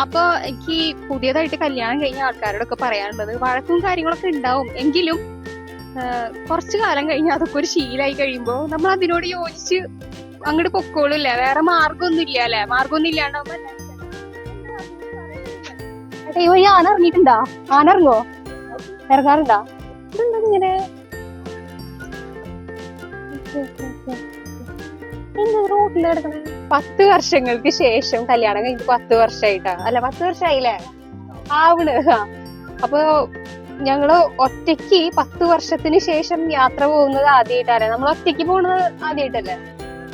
അപ്പൊ എനിക്ക് പുതിയതായിട്ട് കല്യാണം കഴിഞ്ഞ ആൾക്കാരോടൊക്കെ പറയാനുള്ളത് വഴക്കും കാര്യങ്ങളൊക്കെ ഉണ്ടാവും. എങ്കിലും കുറച്ചു കാലം കഴിഞ്ഞ് അതൊക്കെ ഒരു ശീലായി കഴിയുമ്പോ നമ്മൾ അതിനോട് യോജിച്ച് അങ്ങോട്ട് പൊക്കോളൂല്ല വേറെ മാർഗമൊന്നും ഇല്ല അല്ലെ? മാർഗമൊന്നും ഇല്ലാണ്ടാവുമ്പോ ഏട്ടാ, ഈ ആന ഇറങ്ങിയിട്ടുണ്ടാ? ആന ഇറങ്ങോ? ഇറങ്ങാറുണ്ടാ? ഇതെന്താ ഇങ്ങനെ? എന്താ റോട്ടിൽ കിടക്കണേ പത്ത് വർഷങ്ങൾക്ക് ശേഷം കല്യാണം കഴിഞ്ഞ് പത്ത് വർഷമായിട്ടാ. അല്ല പത്ത് വർഷമായില്ലേ? ആവണ്. അപ്പൊ ഞങ്ങൾ ഒറ്റയ്ക്ക് പത്ത് വർഷത്തിന് ശേഷം യാത്ര പോകുന്നത് ആദ്യമായിട്ടാണ്. നമ്മൾ ഒറ്റയ്ക്ക് പോകുന്നത് ആദ്യമായിട്ടല്ലേ?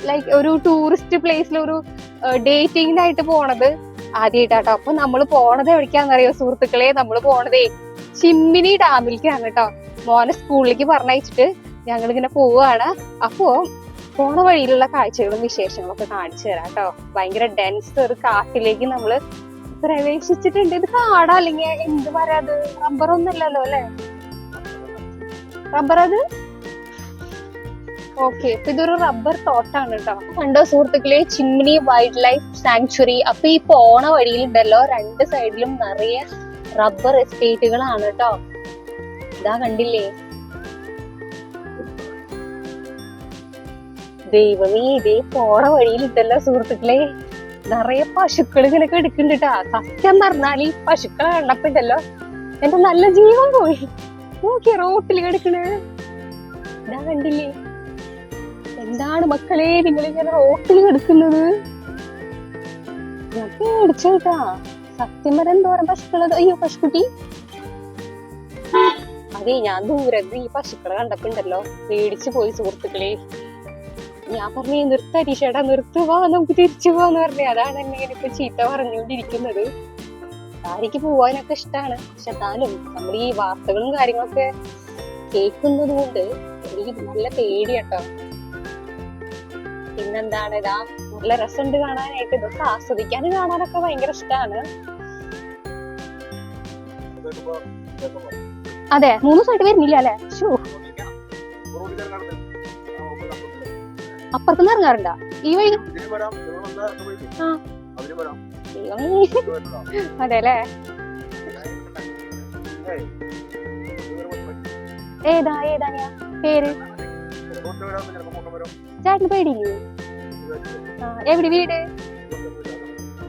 ലൈക്ക് ഒരു ടൂറിസ്റ്റ് പ്ലേസിൽ ഒരു ഡേറ്റിംഗിനായിട്ട് പോണത് ആദ്യമായിട്ടാട്ടോ. അപ്പൊ നമ്മൾ പോണത് എവിടേക്കാന്നറിയോ സുഹൃത്തുക്കളെ? നമ്മൾ പോണതേ ചിമ്മിനി ഡാമിലേക്കാണ് കേട്ടോ. മോനെ സ്കൂളിലേക്ക് പറഞ്ഞയച്ചിട്ട് ഞങ്ങൾ ഇങ്ങനെ പോവുകയാണ് അപ്പോ പോണ വഴിയിലുള്ള കാഴ്ചകളും വിശേഷങ്ങളും ഒക്കെ കാണിച്ചു തരാം കേട്ടോ. ഭയങ്കര ഡെൻസ് ഒരു കാട്ടിലേക്ക് നമ്മൾ പ്രവേശിച്ചിട്ടുണ്ട്. ഇത് കാടാ അല്ലെങ്കിൽ എന്ത് പറയാത് റബ്ബർ ഒന്നുമില്ലല്ലോ അല്ലെ? റബ്ബർ അത്? ഓക്കെ അപ്പൊ ഇതൊരു റബ്ബർ തോട്ടാണ് കേട്ടോ. കണ്ടോ സുഹൃത്തുക്കളെ ചിമ്മിനി വൈൽഡ് ലൈഫ് സാങ്ച്വറി അപ്പൊ ഈ പോണ വഴിയിലുണ്ടല്ലോ രണ്ട് സൈഡിലും നിറയെ റബ്ബർ എസ്റ്റേറ്റുകളാണ് കേട്ടോ. ഇതാ കണ്ടില്ലേ? ദൈവമേ ഇതേ പോണ വഴിയിൽ ഇതല്ല സുഹൃത്തുക്കളെ. നിറയെ പശുക്കൾ ഇങ്ങനെ എടുക്കുന്നുണ്ടാ സത്യം പറഞ്ഞാൽ ഈ പശുക്കളെ കണ്ടപ്പോണ്ടല്ലോ എന്റെ നല്ല ജീവൻ പോയി. നോക്കിയ റോട്ടിൽ കിടക്കണേ. ഞാൻ കണ്ടില്ലേ? എന്താണ് മക്കളെ നിങ്ങൾ ഇങ്ങനെ റോട്ടിൽ കിടക്കുന്നത്? ഞാൻ സത്യം പറയാൻ എന്തോരം പശുക്കളത് അയ്യോ പശുക്കുട്ടി. അതെ ഞാൻ ദൂരത്ത് ഈ പശുക്കളെ കണ്ടപ്പോണ്ടല്ലോ പേടിച്ചു പോയി സുഹൃത്തുക്കളെ. ഞാൻ പറഞ്ഞു നിർത്ത അരീഷേടാ നിർത്തുവാ നമുക്ക് തിരിച്ചു പോവാന്ന് പറഞ്ഞു. അതാണ് എന്നെ ഇപ്പൊ ചീത്ത പറഞ്ഞുകൊണ്ടിരിക്കുന്നത്. ആരിക്ക് പോവാനൊക്കെ ഇഷ്ടമാണ് പക്ഷെ എന്നാലും നമ്മൾ ഈ വാർത്തകളും കാര്യങ്ങളൊക്കെ കേൾക്കുന്നത് കൊണ്ട് എനിക്ക് നല്ല പേടി കേട്ടോ പിന്നെന്താണ് ഇതാ നല്ല രസമുണ്ട് കാണാനായിട്ട്. ഇതൊക്കെ ആസ്വദിക്കാൻ കാണാനൊക്കെ ഭയങ്കര ഇഷ്ടമാണ് അതെ മൂന്ന് ദിവസമായിട്ട് വരുന്നില്ല അല്ലെ? ഷൂ അപ്പുറത്തുനിന്ന് ഇറങ്ങാറുണ്ടോ? ഈ വഴി? അതെല്ലേ? ഏതാ ഏതാ ഞാൻ? പേര്? ചേട്ടന് പേടിയില്ലേ? എവിടെ വീട്?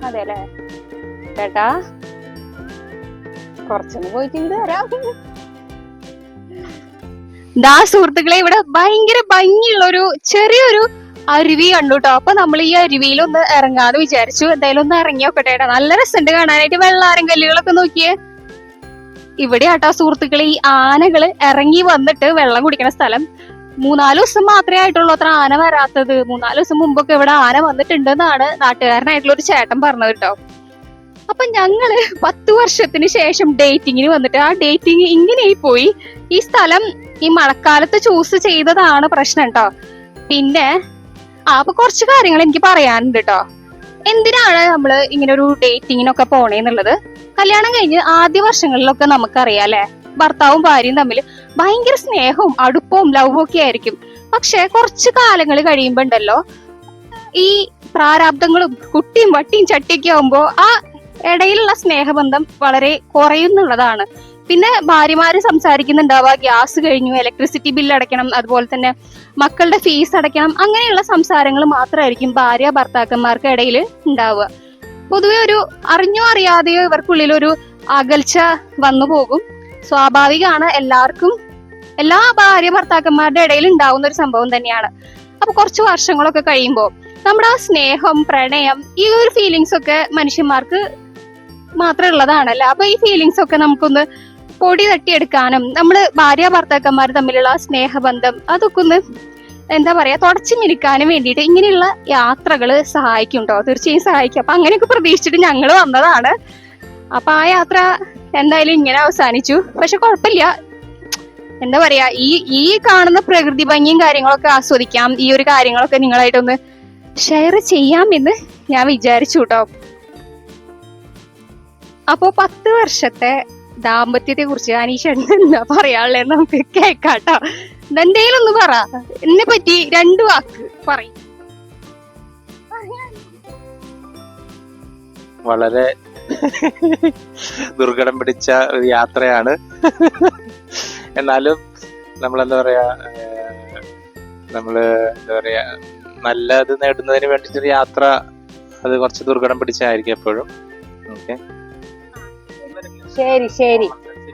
അതെ അല്ലേ ചേട്ടാ കുറച്ചൊന്ന് പോയിട്ട് ഇത് വരാം. ദാ സുഹൃത്തുക്കളെ ഇവിടെ ഭയങ്കര ഭംഗിയുള്ള ഒരു ചെറിയൊരു അരുവി കണ്ടു കേട്ടോ അപ്പൊ നമ്മൾ ഈ അരുവിയിൽ ഒന്ന് ഇറങ്ങാന്ന് വിചാരിച്ചു. എന്തായാലും ഒന്ന് ഇറങ്ങി നോക്കട്ടെ നല്ല രസമുണ്ട് കാണാനായിട്ട്. വെള്ളാരം കല്ലുകളൊക്കെ നോക്കിയേ. ഇവിടെ ആട്ടോ സുഹൃത്തുക്കളെ ഈ ആനകൾ ഇറങ്ങി വന്നിട്ട് വെള്ളം കുടിക്കുന്ന സ്ഥലം. മൂന്നാൽ ദിവസം മാത്രമേ ആയിട്ടുള്ളൂ അത്ര ആന വരാത്തത്. മൂന്നാൽ ദിവസം മുമ്പൊക്കെ ഇവിടെ ആന വന്നിട്ടുണ്ടെന്നാണ് നാട്ടുകാരനായിട്ടുള്ള ഒരു ചേട്ടൻ പറഞ്ഞത് കേട്ടോ അപ്പൊ ഞങ്ങൾ പത്ത് വർഷത്തിന് ശേഷം ഡേറ്റിങ്ങിന് വന്നിട്ട് ആ ഡേറ്റിങ് ഇങ്ങനെയായി പോയി. ഈ സ്ഥലം ഈ മഴക്കാലത്ത് ചൂസ് ചെയ്തതാണ് പ്രശ്നം കേട്ടോ പിന്നെ അപ്പൊ കുറച്ച് കാര്യങ്ങൾ എനിക്ക് പറയാനുണ്ട് കേട്ടോ എന്തിനാണ് നമ്മൾ ഇങ്ങനെ ഒരു ഡേറ്റിങ്ങിനൊക്കെ പോണേന്നുള്ളത് കല്യാണം കഴിഞ്ഞ് ആദ്യ വർഷങ്ങളിലൊക്കെ നമുക്കറിയാം അല്ലെ? ഭർത്താവും ഭാര്യയും തമ്മിൽ ഭയങ്കര സ്നേഹവും അടുപ്പവും ലവും ഒക്കെ ആയിരിക്കും. പക്ഷെ കുറച്ച് കാലങ്ങൾ കഴിയുമ്പോ ഉണ്ടല്ലോ ഈ പ്രാരാബ്ദങ്ങളും കുട്ടിയും വട്ടിയും ചട്ടിയൊക്കെ ആവുമ്പോ ആ ഇടയിലുള്ള സ്നേഹബന്ധം വളരെ കുറയുന്നുള്ളതാണ്. പിന്നെ ഭാര്യമാര് സംസാരിക്കുന്നുണ്ടാവുക ഗ്യാസ് കഴിഞ്ഞു ഇലക്ട്രിസിറ്റി ബില്ല് അടയ്ക്കണം അതുപോലെ തന്നെ മക്കളുടെ ഫീസ് അടയ്ക്കണം അങ്ങനെയുള്ള സംസാരങ്ങൾ മാത്രമായിരിക്കും ഭാര്യ ഭർത്താക്കന്മാർക്ക് ഇടയിൽ ഉണ്ടാവുക. പൊതുവെ ഒരു അറിഞ്ഞോ അറിയാതെയോ ഇവർക്കുള്ളിൽ ഒരു അകൽച്ച വന്നു പോകും. സ്വാഭാവികമാണ് എല്ലാവർക്കും എല്ലാ ഭാര്യ ഭർത്താക്കന്മാരുടെ ഇടയിൽ ഉണ്ടാവുന്ന ഒരു സംഭവം തന്നെയാണ്. അപ്പൊ കുറച്ച് വർഷങ്ങളൊക്കെ കഴിയുമ്പോൾ നമ്മുടെ ആ സ്നേഹം പ്രണയം ഈ ഒരു ഫീലിങ്സ് ഒക്കെ മനുഷ്യന്മാർക്ക് മാത്രമേ ഉള്ളതാണല്ലോ? അപ്പൊ ഈ ഫീലിങ്സ് ഒക്കെ നമുക്കൊന്ന് പൊടി തട്ടിയെടുക്കാനും നമ്മൾ ഭാര്യ ഭർത്താക്കന്മാർ തമ്മിലുള്ള സ്നേഹബന്ധം അതൊക്കെ ഒന്ന് എന്താ പറയാ തുടച്ചു നിൽക്കാനും വേണ്ടിയിട്ട് ഇങ്ങനെയുള്ള യാത്രകൾ സഹായിക്കുണ്ടോ തീർച്ചയായും സഹായിക്കും. അപ്പൊ അങ്ങനെയൊക്കെ പ്രതീക്ഷിച്ചിട്ട് ഞങ്ങൾ വന്നതാണ്. അപ്പൊ ആ യാത്ര എന്തായാലും ഇങ്ങനെ അവസാനിച്ചു. പക്ഷെ കുഴപ്പമില്ല. എന്താ പറയാ ഈ ഈ കാണുന്ന പ്രകൃതി ഭംഗിയും കാര്യങ്ങളൊക്കെ ആസ്വദിക്കാം. ഈ ഒരു കാര്യങ്ങളൊക്കെ നിങ്ങളായിട്ടൊന്ന് ഷെയർ ചെയ്യാം എന്ന് ഞാൻ വിചാരിച്ചു കേട്ടോ അപ്പോ പത്ത് വർഷത്തെ ദാമ്പത്യത്തെ കുറിച്ച് അനീഷ എന്താ പറയാനുള്ളത് നമുക്ക് കേക്കാട്ടോ എന്തെങ്കിലും ഒന്ന് പറ. എന്നെ പറ്റി രണ്ടു വാക്ക് പറയും. വളരെ ദുർഘടം പിടിച്ച ഒരു യാത്രയാണ്. എന്നാലും നമ്മളെന്താ പറയാ ഏഹ്, നമ്മൾ എന്താ പറയാ നല്ലത് നേടുന്നതിന് വേണ്ടിട്ടൊരു യാത്ര അത് കുറച്ച് ദുർഘടം പിടിച്ചായിരിക്കും എപ്പോഴും. ഓക്കെ. ശരി ശരി.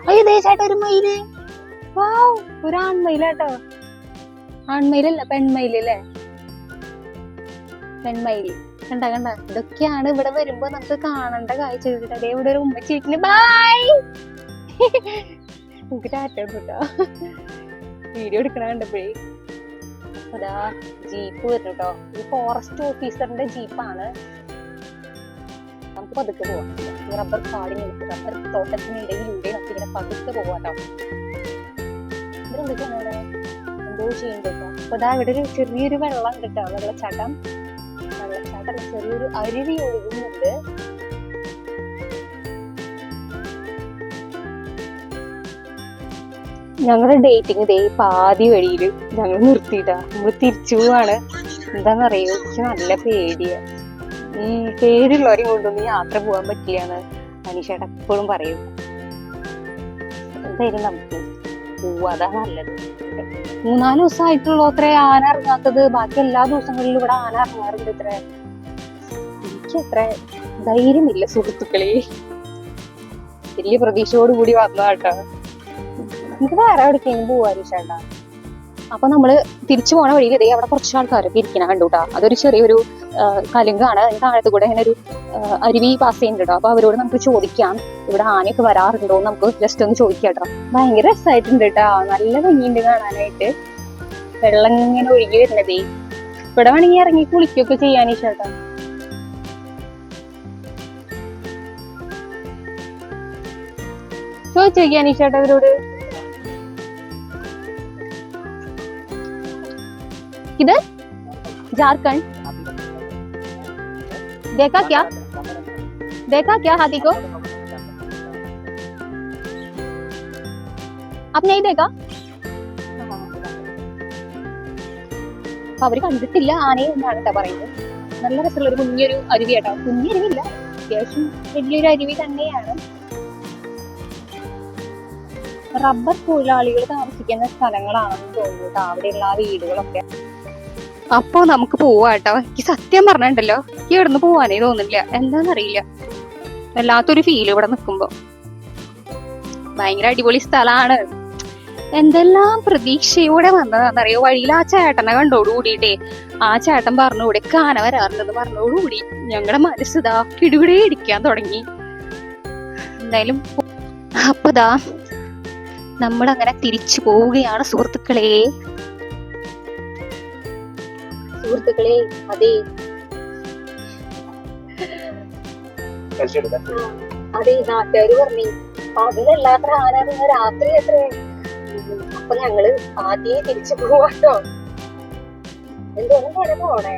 അയ്യോ ദേശായിട്ട് ഒരു മയിൽ. വാവ് ഒരു ആൺമയിലാട്ടോ ആൺമയിലല്ല പെൺമയിലല്ലേ പെൺമയിൽ കണ്ട കണ്ട. ഇതൊക്കെയാണ് ഇവിടെ വരുമ്പോ നമുക്ക് കാണേണ്ട കാഴ്ച. അതേ ഇവിടെ ഒരു ഉമ്മച്ചീട്ടിന് ബായ്! നമുക്ക് ടാറ്റ കേട്ടോ വീഡിയോ എടുക്കണ കണ്ടപ്പോഴേ. അതാ ജീപ്പ് വരുന്നു കേട്ടോ ഈ ഫോറസ്റ്റ് ഓഫീസറിന്റെ ജീപ്പാണ്. നമുക്ക് പതുക്കെ പോവാം. റബ്ബർ കാടിന് റബ്ബർ തോട്ടത്തിന് ഇടയിലൂടെ നമുക്ക് ഇങ്ങനെ പതുക്കെ പോവാട്ടോ. എന്തോ ചെയ്യുന്നുണ്ടോ അപ്പൊ ഇതാ ഇവിടെ ഒരു ചെറിയൊരു വെള്ളം കേട്ടോ. വെള്ളച്ചാട്ടം. വെള്ളച്ചാട്ടം ചെറിയൊരു അരുവി ഒഴുകുന്നുണ്ട്. ഞങ്ങളുടെ ഡേറ്റിംഗ് ദേ പാതി വഴിയിൽ ഞങ്ങൾ നിർത്തിയിട്ടാ. നമ്മൾ തിരിച്ചു പോവാണ്. എന്താണെന്നറിയോ എനിക്ക് നല്ല പേടിയാ. ഉം പേടിയുള്ളവരെയും കൊണ്ടൊന്നും യാത്ര പോകാൻ പറ്റില്ല എന്ന് അനീഷേട്ട എപ്പോഴും പറയും. എന്തായാലും നമുക്ക് പോവാ അതാ നല്ലത്. മൂന്നാൽ ദിവസമായിട്ടുള്ളൂ അത്ര ആന ഇറങ്ങാത്തത്. ബാക്കി എല്ലാ ദിവസങ്ങളിലും ഇവിടെ ആന ഇറങ്ങാറുണ്ട് ഇത്ര. എനിക്ക് അത്ര ധൈര്യമില്ല സുഹൃത്തുക്കളെ. വലിയ പ്രതീക്ഷയോടുകൂടി വന്നതാട്ടോ നമുക്ക് വേറെ എവിടേക്കെങ്കിലും പോവാ അനീഷേട്ടാ? അപ്പൊ നമ്മൾ തിരിച്ചു പോണ വഴിയിൽ ഇതേ അവിടെ കുറച്ച് ആൾക്കാരൊക്കെ ഇരിക്കണം കണ്ടുട്ടാ. അതൊരു ചെറിയൊരു കലുങ്കാണ്. അതിന് താഴത്ത് കൂടെ ഇങ്ങനെ ഒരു അരുവി പാസ് ചെയ്യുന്നുണ്ട് അപ്പൊ അവരോട് നമുക്ക് ചോദിക്കാം. ഇവിടെ ആനയൊക്കെ വരാറുണ്ടോ എന്ന് നമുക്ക് ജസ്റ്റ് ഒന്ന് ചോദിക്കാം കേട്ടോ ഭയങ്കര രസമായിട്ടുണ്ട് കേട്ടോ നല്ല ഭംഗിയുണ്ട് കാണാനായിട്ട്. വെള്ളം ഇങ്ങനെ ഒഴുകി വരുന്നതേ. ഇവിടെ വേണമെങ്കിൽ ഇറങ്ങി കുളിക്കുകയൊക്കെ ചെയ്യാൻ ചേട്ടാ ചോദിച്ചു ചേട്ടാ किधर झारखंड देखा क्या देखा क्या हाथी को आप नहीं देखा അപ്പൊ അവര് കണ്ടിട്ടില്ല ആനയെ എന്നാണ് കേട്ടോ പറയുന്നത് നല്ല രസമുള്ള ഒരു കുഞ്ഞൊരു അരുവി കേട്ടോ കുഞ്ഞരുവില്ല അത്യാവശ്യം വലിയൊരു അരുവി തന്നെയാണ് റബ്ബർ തൊഴിലാളികൾ താമസിക്കുന്ന സ്ഥലങ്ങളാണെന്ന് തോന്നുന്നു കേട്ടോ അവിടെയുള്ള ആ വീടുകളൊക്കെ അപ്പൊ നമുക്ക് പോവാ കേട്ടോ. എനിക്ക് സത്യം പറഞ്ഞിട്ടുണ്ടല്ലോ ഈ ഇവിടുന്ന് പോവാനേ തോന്നില്ല എന്താണെന്നറിയില്ല വല്ലാത്തൊരു ഫീൽ ഇവിടെ നിൽക്കുമ്പോ ഭയങ്കര അടിപൊളി സ്ഥലമാണ് എന്തെല്ലാം പ്രതീക്ഷയോടെ വന്നതാണെന്നറിയോ വഴിയിൽ ആ ചേട്ടനെ കണ്ടോട് കൂടിയിട്ടേ. ആ ചേട്ടൻ പറഞ്ഞുകൂടി കാന വരാറുണ്ടെന്ന് പറഞ്ഞോടുകൂടി ഞങ്ങളുടെ മനസ്സിതാ കിടുകിടേ ഇടിക്കാൻ തുടങ്ങി. എന്തായാലും അപ്പൊ അപ്പതാ നമ്മളങ്ങനെ തിരിച്ചു പോവുകയാണ് സുഹൃത്തുക്കളെ. സുഹൃത്തുക്കളെ അതെ. അതെ നാട്ടുകാര് പറഞ്ഞു പകലല്ലാത്ത ആരാധന രാത്രി എത്ര? അപ്പൊ ഞങ്ങൾ ആദ്യമേ തിരിച്ചു പോവാട്ടോ. എന്തോന്നും വരെ പോണേ.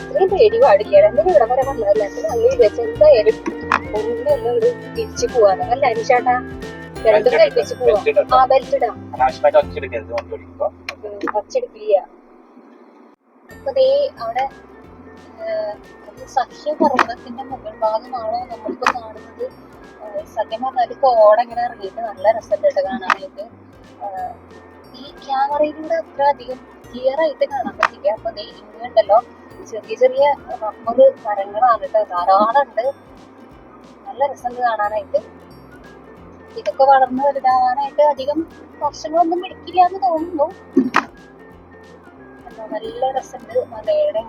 ഇത്രയും പേടി പാടില്ല എന്തിനും ഇവിടെ വരെ വന്നതല്ല? ഞങ്ങൾ വിചാരിച്ചു എന്തായാലും ഒന്നും ഒന്നും തിരിച്ചു പോവാന്ന് അല്ല അനിഷാട്ടാ? രണ്ടും കഴിപ്പിച്ചു പോവാ. ആ ബെൽറ്റ് ഇടാം. അനാവശ്യമായിട്ട് ദേ അവിടെ സഖ്യ പർവതത്തിന്റെ മുകൾ ഭാഗമാണോ നമ്മളിപ്പോ കാണുന്നത്? സത്യം പറഞ്ഞാൽ കോട ഇങ്ങനെ ഇറങ്ങിയിട്ട് നല്ല രസമുണ്ട് കാണാനായിട്ട്. ഈ ക്യാമറയിലൂടെ അത്ര അധികം ക്ലിയർ ആയിട്ട് കാണാൻ പറ്റില്ല. അപ്പൊ ദേ ഇങ്ങനെയുണ്ടല്ലോ. ചെറിയ ചെറിയ റബ്ബർ മരങ്ങളാണ് കേട്ടോ ധാരാളം ഉണ്ട് നല്ല രസമുണ്ട് കാണാനായിട്ട്. ഇതൊക്കെ വളർന്നു വലുതാവാനായിട്ട് അധികം വർഷങ്ങളൊന്നും പിടിക്കില്ല എന്ന് തോന്നുന്നു. നല്ല രസമുണ്ട്. മലയുടെ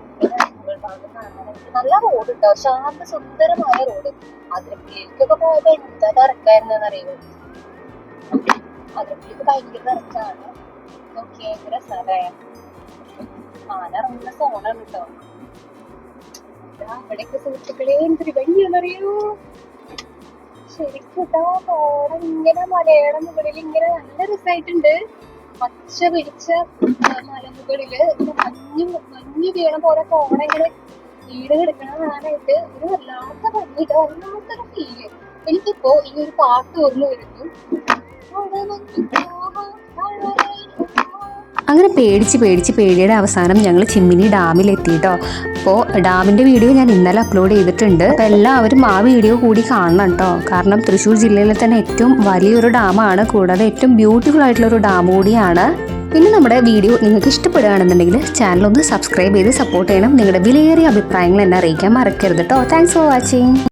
മുകൾ ഭാഗം നല്ല റോഡ് ഉണ്ട് ശാന്ത സുന്ദരമായ റോഡ്. അതിരപ്പള്ളിയിലേക്കൊക്കെ പോയപ്പോ എന്താ തിരക്കായിരുന്നെന്ന് അറിയുമോ അതിരപ്പള്ളിക്ക് ഭയങ്കര തിരക്കാണ്. നോക്കിയേ രസമല്ലേ? ആന ഇറങ്ങുന്ന സോണാണ് കേട്ടോ അവിടെയൊക്കെ സുഹൃത്തുക്കളെ എന്തൊരു വഴിയാണെന്നറിയോ ശരിക്കും ഇങ്ങനെ മലയുടെ മുകളിൽ ഇങ്ങനെ നല്ല രസമായിട്ടുണ്ട് പച്ച പിടിച്ച മലമുകളിൽ മഞ്ഞ് മഞ്ഞ് വീണ പോലെ കോട ഇങ്ങനെ വീട് കിടക്കണ കാണാനായിട്ട് ഒരു വല്ലാത്ത ഭംഗിയിട്ട് വല്ലാത്തൊരു ഫീൽ എനിക്കിപ്പോ ഈ ഒരു പാട്ട് ഓർമ്മ വരുന്നു. അങ്ങനെ പേടിച്ച് പേടിച്ച് പേടിയുടെ അവസാനം ഞങ്ങൾ ചിമ്മിനി ഡാമിൽ കേട്ടോ അപ്പോൾ ഡാമിന്റെ വീഡിയോ ഞാൻ ഇന്നലെ അപ്ലോഡ് ചെയ്തിട്ടുണ്ട്. അപ്പോൾ എല്ലാവരും ആ വീഡിയോ കൂടി കാണണം കേട്ടോ കാരണം തൃശ്ശൂർ ജില്ലയിലെ തന്നെ ഏറ്റവും വലിയൊരു ഡാമാണ്. കൂടാതെ ഏറ്റവും ബ്യൂട്ടിഫുൾ ആയിട്ടുള്ള ഒരു ഡാം കൂടിയാണ്. പിന്നെ നമ്മുടെ വീഡിയോ നിങ്ങൾക്ക് ഇഷ്ടപ്പെടുകയാണെന്നുണ്ടെങ്കിൽ ചാനൽ ഒന്ന് സബ്സ്ക്രൈബ് ചെയ്ത് സപ്പോർട്ട് ചെയ്യണം. നിങ്ങളുടെ വിലയേറിയ അഭിപ്രായങ്ങൾ എന്നെ അറിയിക്കാൻ മറക്കരുത് കേട്ടോ താങ്ക്സ് ഫോർ വാച്ചിങ്